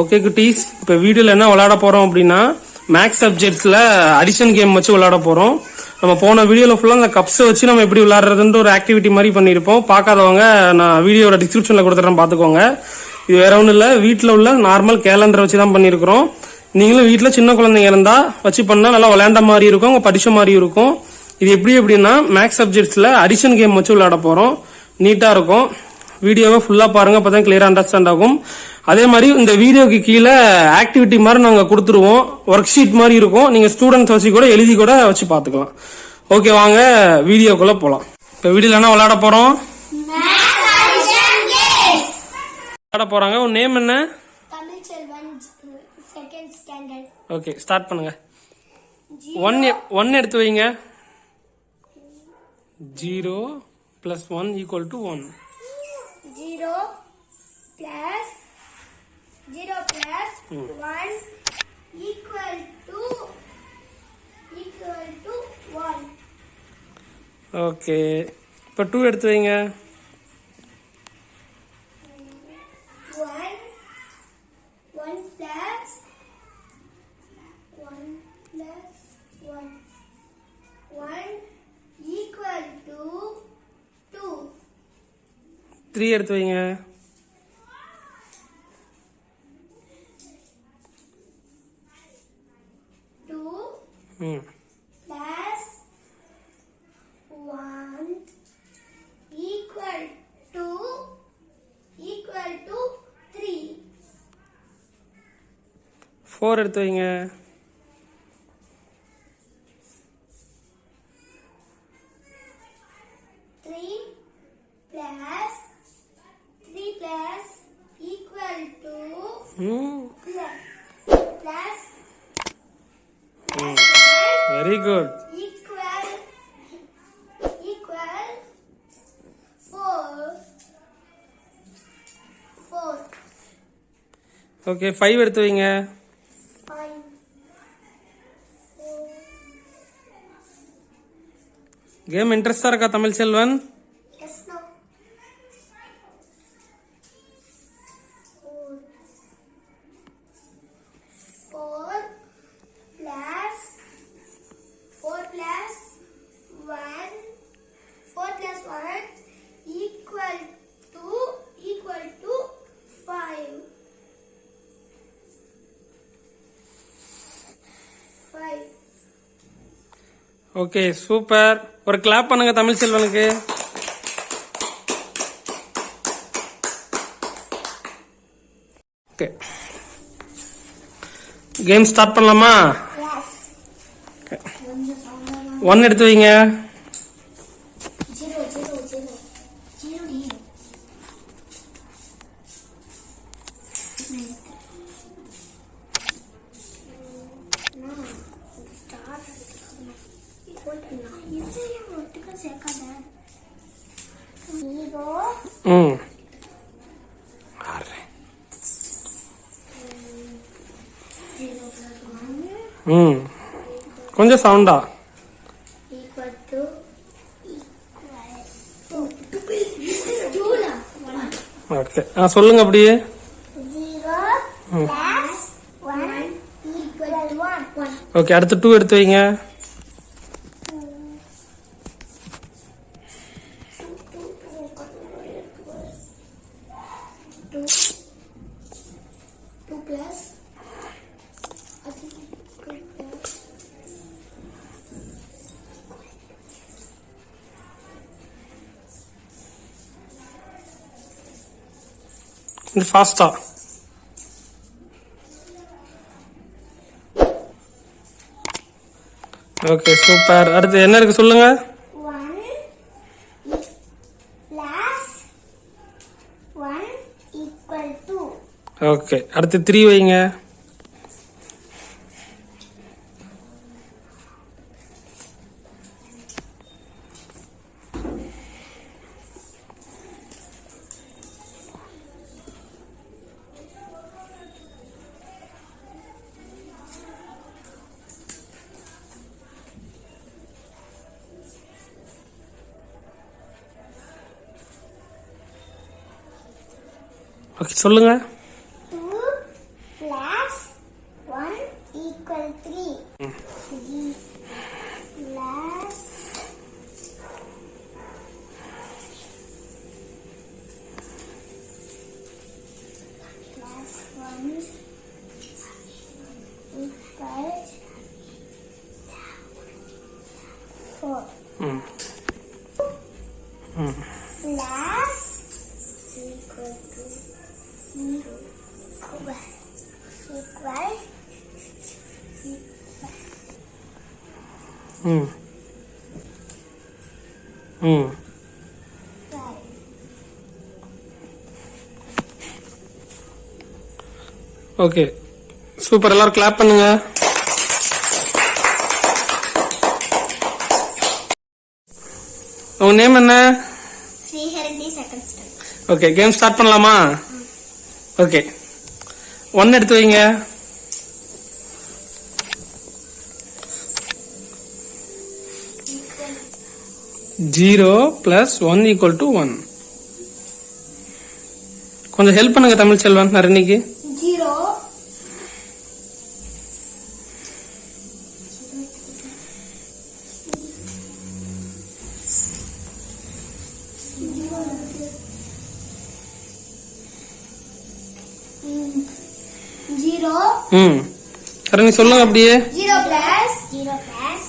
Okay குட்டீஸ். இப்போ வீடியோவில் என்ன விளையாட போகிறோம் அப்படின்னா மேக்ஸ் சப்ஜெக்ட்ஸில் அடிஷன் கேம் வச்சு விளையாட போகிறோம் நம்ம போன வீடியோவில் ஃபுல்லாக அந்த கப்ஸை வச்சு நம்ம எப்படி விளையாடுறதுன்ற ஒரு ஆக்டிவிட்டி மாதிரி பண்ணியிருப்போம். பார்க்காதவங்க நான் வீடியோட டிஸ்கிரிப்ஷனில் கொடுத்துட்றேன் பார்த்துக்கோங்க. இது வேற ஒன்றும் இல்லை. வீட்டில் உள்ள நார்மல் கேலண்டரை வச்சு தான் பண்ணியிருக்கிறோம். நீங்களும் வீட்டில் சின்ன குழந்தைங்க இருந்தால் வச்சு பண்ணால் நல்லா விளையாண்ட மாதிரி இருக்கும் உங்க படிச்ச மாதிரி இருக்கும். இது எப்படி எப்படின்னா மேக்ஸ் சப்ஜெக்ட்ஸில் அடிஷன் கேம் வச்சு விளையாட போகிறோம் நீட்டாக இருக்கும். வீடியோவை ஃபுல்லாக பாருங்க அப்போ தான் கிளியராக அண்டர்ஸ்டாண்ட் ஆகும். அதே மாதிரி இந்த வீடியோக்கு கீழே ஆக்டிவிட்டி மாதிரி நாங்கள் கொடுத்துருவோம். ஒர்க் ஷீட் மாதிரி இருக்கும். நீங்கள் ஸ்டூடெண்ட்ஸ் வச்சு கூட எழுதி கூட வச்சு பார்த்துக்கலாம். ஓகே வாங்க வீடியோக்குள்ளே போகலாம் இப்போ வீடியோவில் என்ன விளையாட போகிறோம் விளையாட போகிறாங்க உன் நேம் என்ன? ஓகே ஸ்டார்ட் பண்ணுங்க. ஒன் ஒன் எடுத்து வைங்க. Zero plus one equal to one zero plus zero plus one equal to equal to one okay இப்போ டூ எடுத்து வைங்க one one plus one plus one one equal to two three எடுத்து வைங்க four எடுத்து வைங்க three plus 3 plus equal to ம் plus plus very good equal equal 4 4 okay five எடுத்து வைங்க கேம் இன்ட்ரெஸ்டாக இருக்கா தமிழ் செல்வன் ஓகே சூப்பர். ஒரு கிளாப் பண்ணுங்க தமிழ் செல்வனுக்கு. ஓகே. கேம் ஸ்டார்ட் பண்ணலாமா? ஒன் எடுத்து வைங்க. Plus one ம் கொஞ்சம் சவுண்டா. ஓகே ஆ சொல்லுங்க அப்படியே. ஓகே அடுத்து டூ எடுத்து வைங்க கொஞ்சம் ஃபாஸ்டா ஓகே சூப்பர் அடுத்து என்ன இருக்கு சொல்லுங்க? ஓகே அடுத்து த்ரீ வைங்க. ஓகே சொல்லுங்கள் ஓகே. சூப்பர். எல்லாரும் கிளாப் பண்ணுங்க. உங்க நேம் என்ன? ஓகே கேம் ஸ்டார்ட் பண்ணலாமா? ஓகே ஒன் எடுத்து வைங்க. Zero plus one equal to one கொஞ்சம் ஹெல்ப் பண்ணுங்க தமிழ் செல்வன் நரணிக்கு ஜீரோ. ம். நரணி சொல்லுங்க அப்படியே. Zero plus zero plus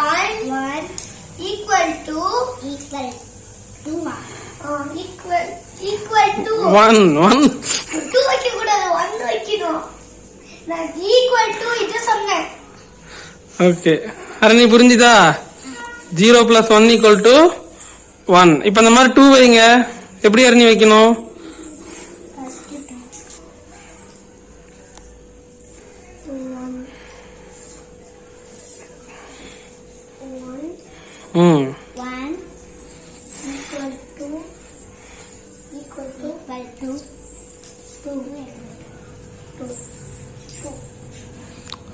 one one equal to equal to equal equal to one one two வைக்க கூடாது ஒன் வைக்கணும். நான் ஈக்குவல் டு இது சொன்னேன். ஓகே ஹரணி புரிஞ்சுதா? Zero plus one equal to one இப்போ இந்த மாதிரி டூ வைங்க. எப்படி ஹரணி வைக்கணும்?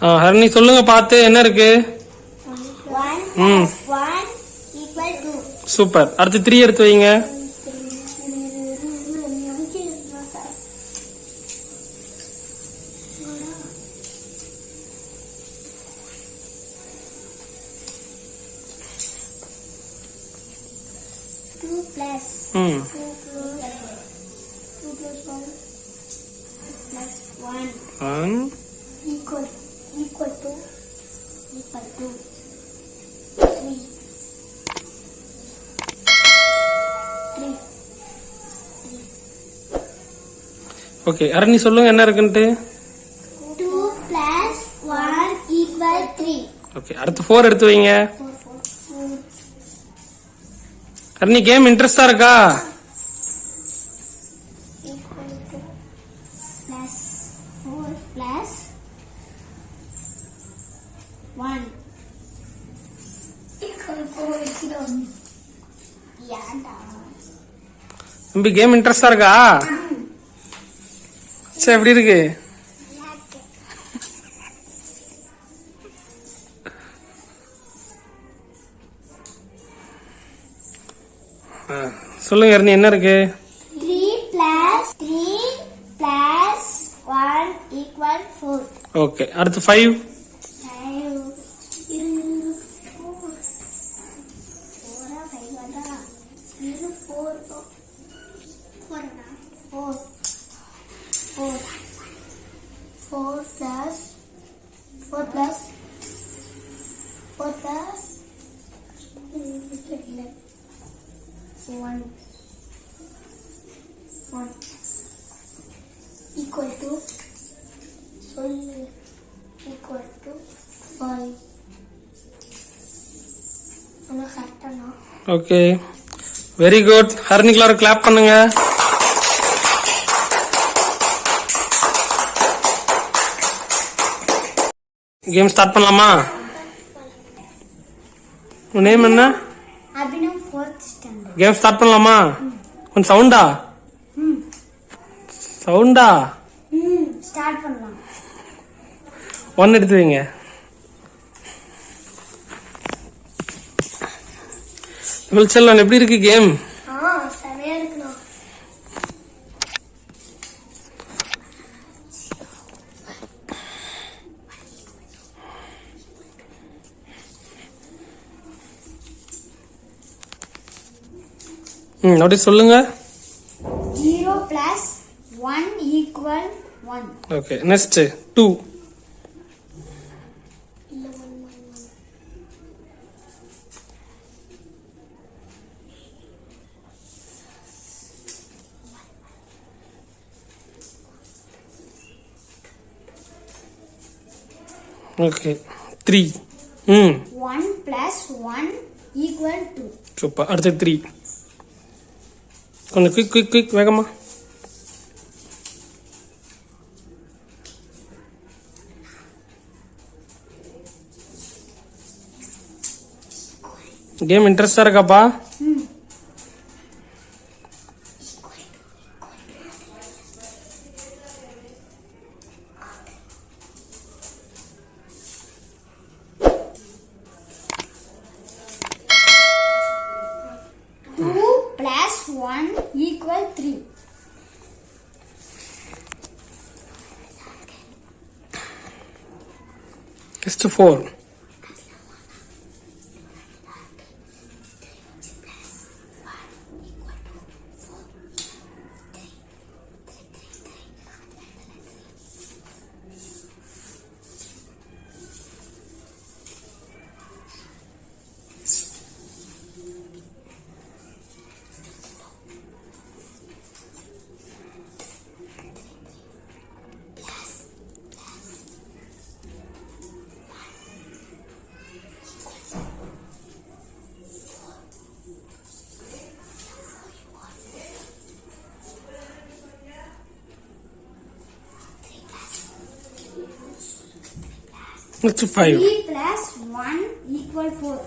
ஹரணி சொல்லுங்க பார்த்து என்ன இருக்கு? ம். சூப்பர். அடுத்து த்ரீ எடுத்து வைங்க. ம். One. ஓகே ஹரணி சொல்லுங்க என்ன இருக்குன்ட்டு? ஓகே அடுத்து ஃபோர் எடுத்து வைங்க. ஹரணி கேம் இன்ட்ரெஸ்டா இருக்கா? தம்பி கேம் இன்ட்ரெஸ்டா இருக்கா? சரி எப்படி இருக்கு? சொல்லுங்க ஹரணி என்ன இருக்கு. ஓகே அடுத்து five Five. Okay very good ஹரணிக்கு எல்லாரும் கிளாப் பண்ணுங்க. கேம் ஸ்டார்ட் பண்ணலாமா? உன் நேம் என்ன? கேம் ஸ்டார்ட் பண்ணலாமா? கொஞ்சம் சவுண்டா சவுண்டா ஸ்டார்ட் பண்ணலாம். ஒன் எடுத்து வைங்க. வில்சல்லான் எப்படி இருக்கு கேம்? ம் அப்படியே சொல்லுங்க. Zero plus one equal one okay next two okay three ம் one plus one equal two super அடுத்து த்ரீ கொஞ்சம் குயிக் குயிக் குயிக் வேகமா. கேம் இன்ட்ரெஸ்டா இருக்காப்பா? to 4. E 3 plus 1 equal 4.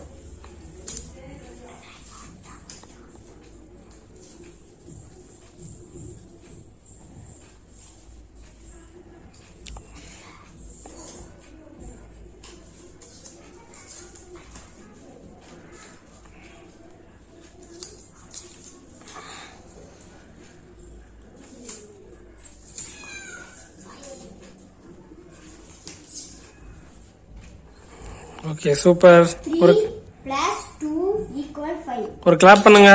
Okay super ஒரு ஒரு கிளாப் பண்ணுங்க.